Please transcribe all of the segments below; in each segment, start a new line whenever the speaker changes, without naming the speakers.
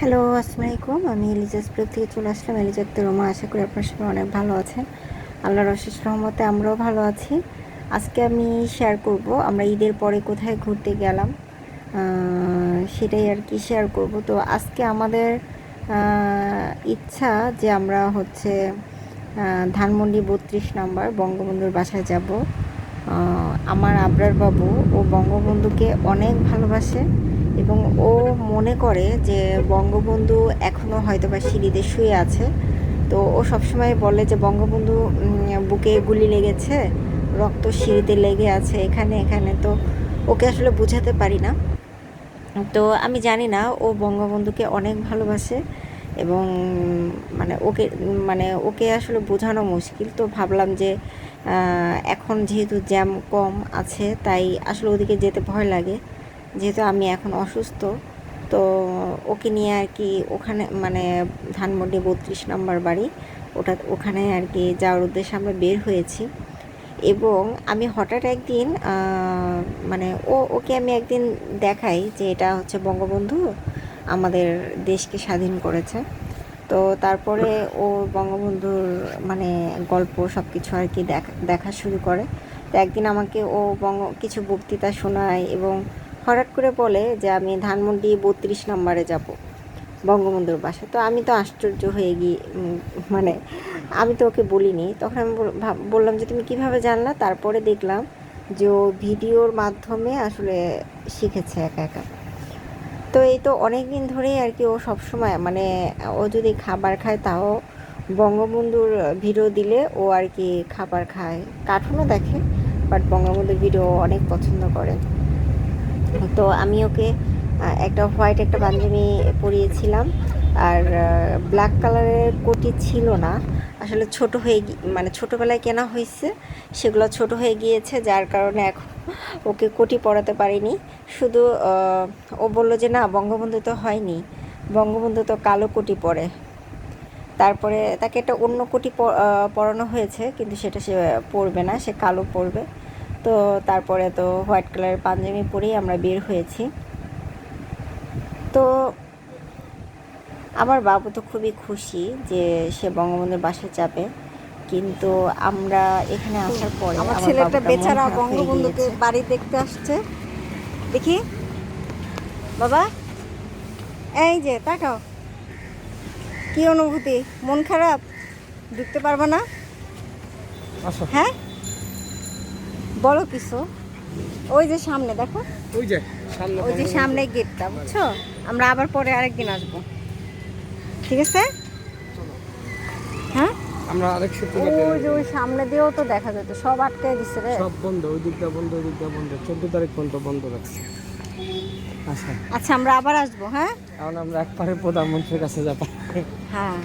Hello, আসসালামু আলাইকুম। আমি ব্লগ থেকে চলে আসলাম এলিজার রোমা। আশা করি আপনার সবাই অনেক ভালো আছেন। আল্লাহর অশেষ রহমতে আমরাও ভালো আছি। আজকে আমি শেয়ার করব, আমরা ঈদের পরে কোথায় ঘুরতে গেলাম সেটাই আর কি শেয়ার করব। তো আজকে আমাদের ইচ্ছা যে আমরা হচ্ছে ধানমন্ডি বত্রিশ নাম্বার বঙ্গবন্ধুর বাসায় যাব। আমার আবরার বাবু ও বঙ্গবন্ধুকে অনেক ভালোবাসে। এবং ও মনে করে যে বঙ্গবন্ধু এখনও হয়তো বা সিঁড়িতে শুয়ে আছে। তো ও সবসময় বলে যে, বঙ্গবন্ধু বুকে গুলি লেগেছে, রক্ত সিঁড়িতে লেগে আছে, এখানে এখানে। তো ওকে আসলে বোঝাতে পারি না। তো আমি জানি না, ও বঙ্গবন্ধুকে অনেক ভালোবাসে এবং মানে ওকে মানে ওকে আসলে বোঝানো মুশকিল। তো ভাবলাম যে এখন যেহেতু জ্যাম কম আছে, তাই আসলে ওদিকে যেতে ভয় লাগে। যেহেতু আমি এখন অসুস্থ, তো ওকে নিয়ে আর কি ওখানে মানে ধানমন্ডি বত্রিশ নম্বর বাড়ি, ওটা ওখানে আর কি যাওয়ার উদ্দেশ্যে আমরা বের হয়েছি। এবং আমি হঠাৎ একদিন মানে ও, ওকে আমি একদিন দেখাই যে এটা হচ্ছে বঙ্গবন্ধু, আমাদের দেশকে স্বাধীন করেছে। তো তারপরে ও বঙ্গবন্ধুর মানে গল্প সব কিছু আর কি দেখা দেখা শুরু করে। তো একদিন আমাকে ও বঙ্গ, কিছু বক্তৃতা শোনায় এবং হঠাৎ করে বলে যে আমি ধানমন্ডি বত্রিশ নম্বরে যাব বঙ্গবন্ধুর বাসা। তো আমি তো আশ্চর্য হয়ে গিয়ে মানে আমি তো ওকে বলিনি। তখন আমি বললাম যে, তুমি কীভাবে জানলা? তারপরে দেখলাম যে ও ভিডিওর মাধ্যমে আসলে শিখেছে একা একা। তো এই তো অনেক দিন ধরেই আর কি ও সবসময় মানে ও যদি খাবার খায় তাও বঙ্গবন্ধুর ভিডিও দিলে ও আর কি খাবার খায়। কার্টুনও দেখে, বাট বঙ্গবন্ধুর ভিডিও অনেক পছন্দ করে। তো আমি ওকে একটা হোয়াইট, একটা পাঞ্জাবি পরিয়েছিলাম। আর ব্ল্যাক কালারের কোটি ছিল না। আসলে ছোট হয়ে মানে ছোটোবেলায় কেনা হয়েছে, সেগুলো ছোট হয়ে গিয়েছে, যার কারণে এখন ওকে কোটি পরাতে পারিনি। শুধু ও বলল যে না, বঙ্গবন্ধু তো হয়নি। বঙ্গবন্ধু তো কালো কোটি পরে। তারপরে তাকে একটা অন্য কোটি পরানো হয়েছে, কিন্তু সেটা সে পরবে না, সে কালো পরবে। তো তারপরে তো হোয়াইট কালারের পাঞ্জাবি পরেই আমরা বের হয়েছি। তো আমার বাবু তো খুবই খুশি যে সে বঙ্গবন্ধুর বাসায় যাবে। কিন্তু আমরা এখানে আসার পরে
আমার
আমার
ছেলেটা বেচারা বঙ্গবন্ধুকে বাড়ি দেখতে আসছে। দেখি। বাবা এই যে তাকাও। কি অনুভূতি? মন খারাপ? ঢুকতে পারবে না? হ্যাঁ? বলো কিছু। ওই যে সামনে দেখো।
ওই যে সামনে
ওই যে সামনে গেটটা বুঝছ? আমরা আবার পরে আরেকদিন আসব। ঠিক আছে? হ্যাঁ?
আমরা আরেক সূত্র
ওই যে ওই সামনে দিয়েও তো দেখা যেত সব আটকে দিচ্ছে রে।
সব বন্ধ ওই দিকটা বন্ধ ওই দিকটা বন্ধ। চোদ্দ তারিখ পর্যন্ত বন্ধ রাখছে। আচ্ছা।
আচ্ছা আমরা আবার আসব হ্যাঁ?
এখন আমরা একবারে প্রধানমন্ত্রীর কাছে যাব।
হ্যাঁ।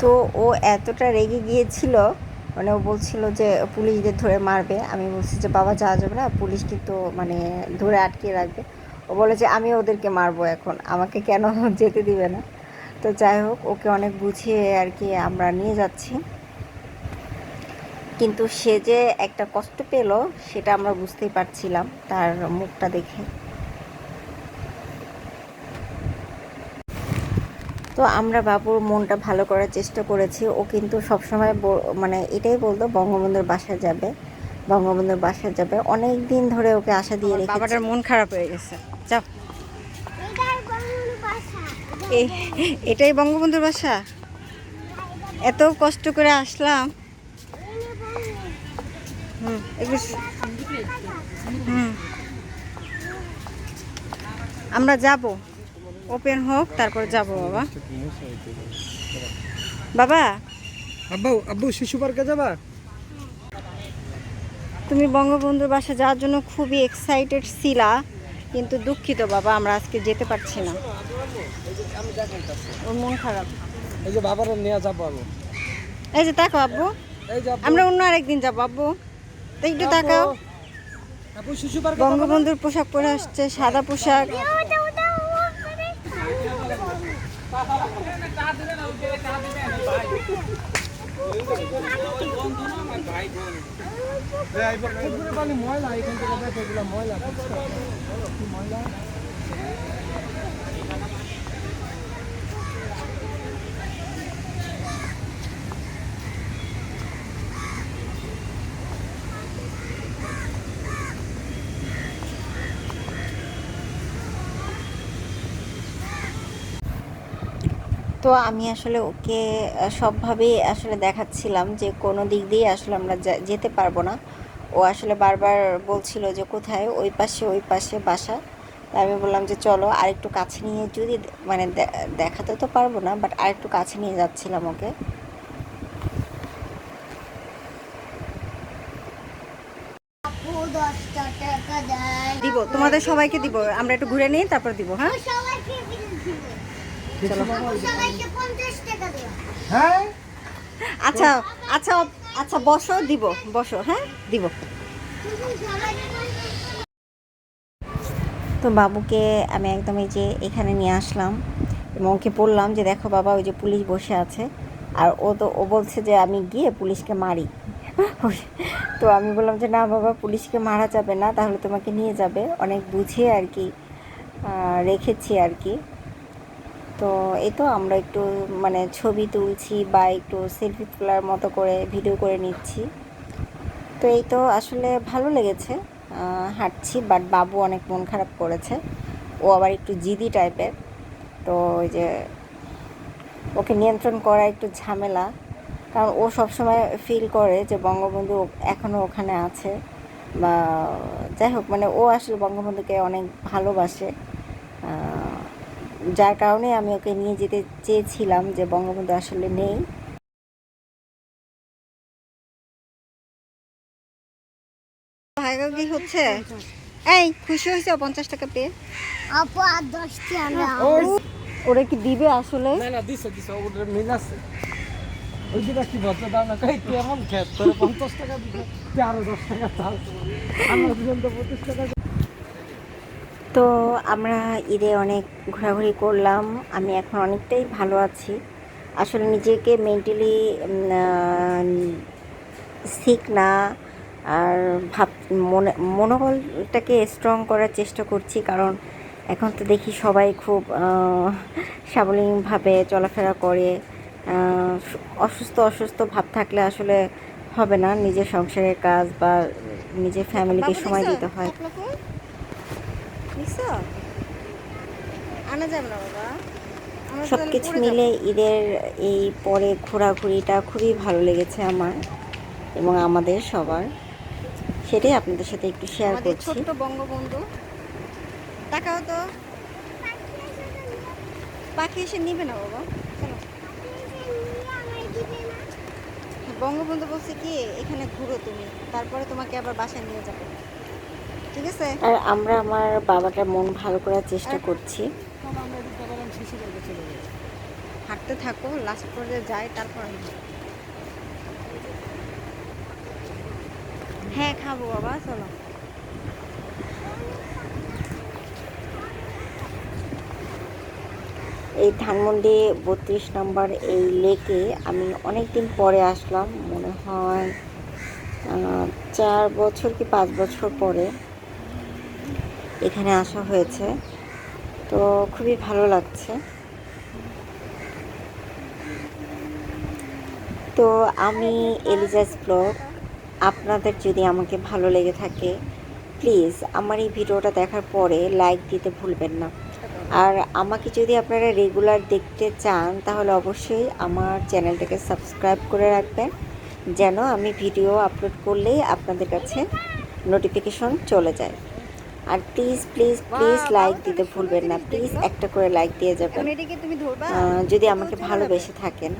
তো ও এতটা রেগে গিয়েছিল মানে ও বলছিল যে, পুলিশদের ধরে মারবে। আমি বলছি যে, বাবা, যাওয়া যাবে না। পুলিশ কিন্তু মানে ধরে আটকে রাখবে। ও বলে যে, আমি ওদেরকে মারবো এখন। আমাকে কেন যেতে দিবে না? তো যাই হোক, ওকে অনেক বুঝিয়ে আর কি আমরা নিয়ে যাচ্ছি। কিন্তু সে যে একটা কষ্ট পেল, সেটা আমরা বুঝতেই পারছিলাম তার মুখটা দেখে। তো আমরা বাবুর মনটা ভালো করার চেষ্টা করেছি। ও কিন্তু সবসময় ব- মানে এটাই বলতো বঙ্গবন্ধুর বাসায় যাবে বঙ্গবন্ধুর বাসায় যাবে। অনেক দিন ধরে ওকে আশা দিয়ে
বাবাটার মন খারাপ হয়ে গেছে। যাও। এই- এটাই বঙ্গবন্ধুর বাসা? এত কষ্ট করে আসলাম। হুম। আমরা যাব। ওপেন হোক তারপর যাব বাবা। বাবা?
আব্বু আব্বু শিশু পার্কে যাবা?
তুমি বঙ্গবন্ধুর বাসা যাওয়ার জন্য খুবই এক্সাইটেড ছিলা কিন্তু দুঃখিত বাবা আমরা আজকে যেতে পারছি না। ওর মন খারাপ।
এই যে বাবারও নিয়ে যাব আমি।
এই যে তাকাও আব্বু। আমরা অন্য আরেকদিন যাব আব্বু। একটু তাকাও।
আব্বু শিশু পার্কে
বঙ্গবন্ধুর পোশাক পরে আসছে সাদা পোশাক।
ময়লা এখান থেকে ময়লা ময়লা
তো আমি আসলে ওকে সবভাবেই আসলে দেখাচ্ছিলাম যে কোনো দিক দিয়ে আসলে আমরা যা- যেতে পারব না। ও আসলে বারবার বলছিল যে কোথায়? ওই পাশে ওই পাশে বাসা। তা আমি বললাম যে চলো আরেকটু কাছে নিয়ে যদি মানে দেখাতে তো পারব না বাট আরেকটু কাছে নিয়ে যাচ্ছিলাম ওকে।
দিব তোমাদের সবাইকে দিব। আমরা একটু ঘুরে নিই তারপর দিব হ্যাঁ?
হ্যাঁ?
আচ্ছা আচ্ছা আচ্ছা বসো দিব বসো হ্যাঁ? দিব।
তো বাবুকে আমি একদম এই যে এখানে নিয়ে আসলাম এবং ওকে বললাম যে দেখো বাবা ওই যে পুলিশ বসে আছে। আর ও তো ও বলছে যে আমি গিয়ে পুলিশকে মারি। তো আমি বললাম যে না বাবা পুলিশকে মারা যাবে না তাহলে তোমাকে নিয়ে যাবে। অনেক বুঝিয়ে আর কি রেখেছি আর কি। তো এই তো আমরা একটু মানে ছবি তুলছি বা একটু সেলফি তোলার মতো করে ভিডিও করে নিচ্ছি। তো এই তো আসলে ভালো লেগেছে। হাঁটছি বাট বাবু অনেক মন খারাপ করেছে। ও আবার একটু জিদি টাইপের তো ওই যে ওকে নিয়ন্ত্রণ করা একটু ঝামেলা। কারণ ও সবসময় ফিল করে যে বঙ্গবন্ধু এখনও ওখানে আছে। বা যাই হোক মানে ও আসলে বঙ্গবন্ধুকে অনেক ভালোবাসে। যার কারণে আমি ওকে নিয়ে যেতে চেয়েছিলাম যে বঙ্গবন্ধু আসলে নেই।
হচ্ছে। এই খুশি হয়েছে পঞ্চাশ টাকা পেয়ে।
আপু আর দশটি আমরা
ওরা কি দিবে আসলে?
না না দিছে দিছে ওদের মিল আছে। ওই কি ভদ্র দাম না কই তুই এমন খেত? তোর পঞ্চাশ টাকা তুই আরও দশ টাকা চাল আমরা দুজন তো পঁচিশ টাকা
তো আমরা ঈদে অনেক ঘোরাঘুরি করলাম। আমি এখন অনেকটাই ভালো আছি। আসলে নিজেকে মেন্টালি সিক না আর ভাব মনে মনোবলটাকে স্ট্রং করার চেষ্টা করছি। কারণ এখন তো দেখি সবাই খুব সাবলীনভাবে চলাফেরা করে। অসুস্থ অসুস্থ ভাব থাকলে আসলে হবে না। নিজের সংসারের কাজ বা নিজের ফ্যামিলিকে সময় দিতে হয়?
দেখছ? আনা যাবে না বাবা।
সব কিছু মিলে ঈদের এই পরে ঘোরাঘুরিটা খুবই ভালো লেগেছে আমার এবং আমাদের সবার। সেটাই আপনাদের সাথে একটু শেয়ার করছি।
ছোট্ট বঙ্গবন্ধু। তাকাও তো। পাখি এসে নিবে না বাবা। বঙ্গবন্ধু বলছে কি এখানে ঘুরো তুমি। তারপরে তোমাকে আবার বাসায় নিয়ে যাবে। ঠিক আছে?
আর আমরা আমার বাবাটার মন ভালো করার চেষ্টা করছি।
হাঁটতে থাকো লাস্ট পর্যায়ে যাই তারপর হ্যাঁ খাব বাবা চলো।
এই ধানমন্ডি বত্রিশ নম্বর এই লেকে আমি অনেক দিন পরে আসলাম মনে হয় চার বছর কি পাঁচ বছর পরে। এখানে আসা হয়েছে। তো খুবই ভালো লাগছে। তো আমি এলিজাস ব্লগ, আপনাদের যদি আমাকে ভালো লেগে থাকে, প্লিজ আমার এই ভিডিওটা দেখার পরে লাইক দিতে ভুলবেন না। আর আমাকে যদি আপনারা রেগুলার দেখতে চান, তাহলে অবশ্যই আমার চ্যানেলটাকে সাবস্ক্রাইব করে রাখবেন, যেন আমি ভিডিও আপলোড করলেই আপনাদের কাছে নোটিফিকেশন চলে যায়। আর প্লিজ প্লিজ প্লিজ লাইক দিতে ভুলবেন না। প্লিজ একটা করে লাইক দিয়ে যাবেন। যদি আমাকে ভালোবেসে থাকেন।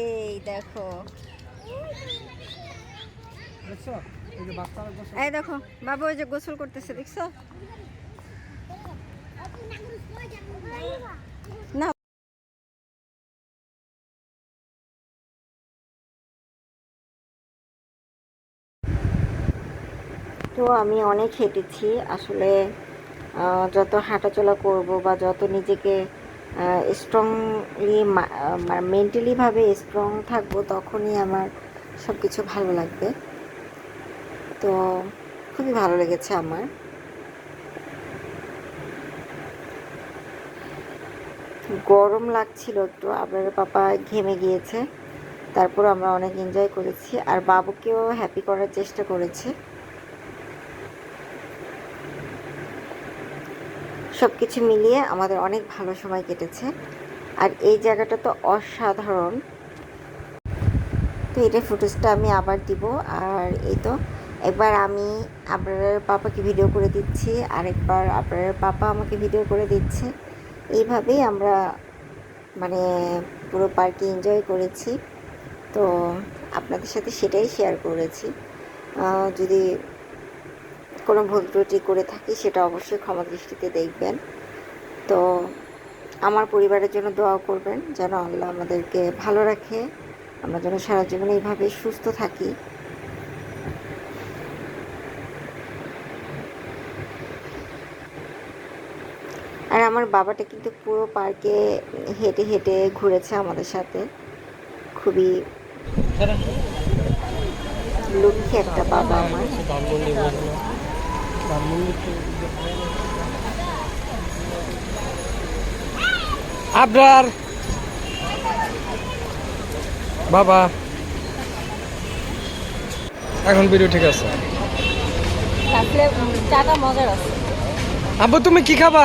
এই দেখো।
এই
দেখো বাবা ওই যে গোসল করতেছে দেখছ? না
তো আমি অনেক হেঁটেছি। আসলে যত হাঁটাচলা করব বা যত নিজেকে স্ট্রংলি মেন্টালিভাবে স্ট্রং থাকব তখনই আমার সব কিছু ভালো লাগবে। তো খুবই ভালো লেগেছে আমার। গরম লাগছিল একটু, আপনার পাপা ঘেমে গিয়েছে। তারপর আমরা অনেক এনজয় করেছি। আর বাবুকেও হ্যাপি করার চেষ্টা করেছি। সব কিছু মিলিয়ে আমাদের অনেক ভালো সময় কেটেছে। আর এই জায়গাটা তো অসাধারণ। তো এটা ফুটেজটা আমি আবার দিব। আর এই তো, একবার আমি আপনার পাপাকে ভিডিও করে দিচ্ছি। আরেকবার আপনার পাপা আমাকে ভিডিও করে দিচ্ছে। এইভাবেই আমরা মানে পুরো পার্কে এনজয় করেছি। তো আপনাদের সাথে সেটাই শেয়ার করেছি। যদি কোনো ভুল ত্রুটি করে থাকি সেটা অবশ্যই ক্ষমা দৃষ্টিতে দেখবেন। তো আমার পরিবারের জন্য দোয়া করবেন যেন আল্লাহ আমাদেরকে ভালো রাখে। আমরা যেন সারা জীবন এইভাবে সুস্থ থাকি। আর আমার বাবাটা কিন্তু পুরো পার্কে হেঁটে হেঁটে ঘুরেছে আমাদের সাথে। খুবই লক্ষ্মী একটা বাবা আমার।
আবরার। বাবা। এখন ভিডিও ঠিক আছে।
চাটা মজার আছে।
আব্বু তুমি কি খাবা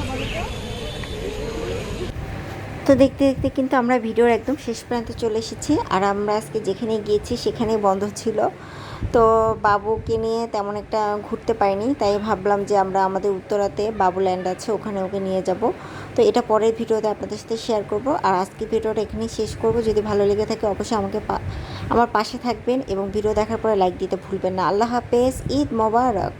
তো দেখতে দেখতে কিন্তু আমরা ভিডিওর একদম শেষ প্রান্তে চলে এসেছি। আর আমরা আজকে যেখানে গিয়েছি সেখানেই বন্ধ ছিল। তো বাবুকে নিয়ে তেমন একটা ঘুরতে পাইনি তাই ভাবলাম যে আমরা আমাদের উত্তরাতে বাবুল্যান্ড আছে, ওখানে ওকে নিয়ে যাব। তো এটা পরের ভিডিওতে আপনাদের সাথে শেয়ার করব। আর আজকে ভিডিওটা এখানেই শেষ করব। যদি ভালো লেগে থাকে অবশ্যই আমাকে আমার পাশে থাকবেন এবং ভিডিও দেখার পরে লাইক দিতে ভুলবেন না। আল্লাহ হাফেজ, ঈদ মোবারক।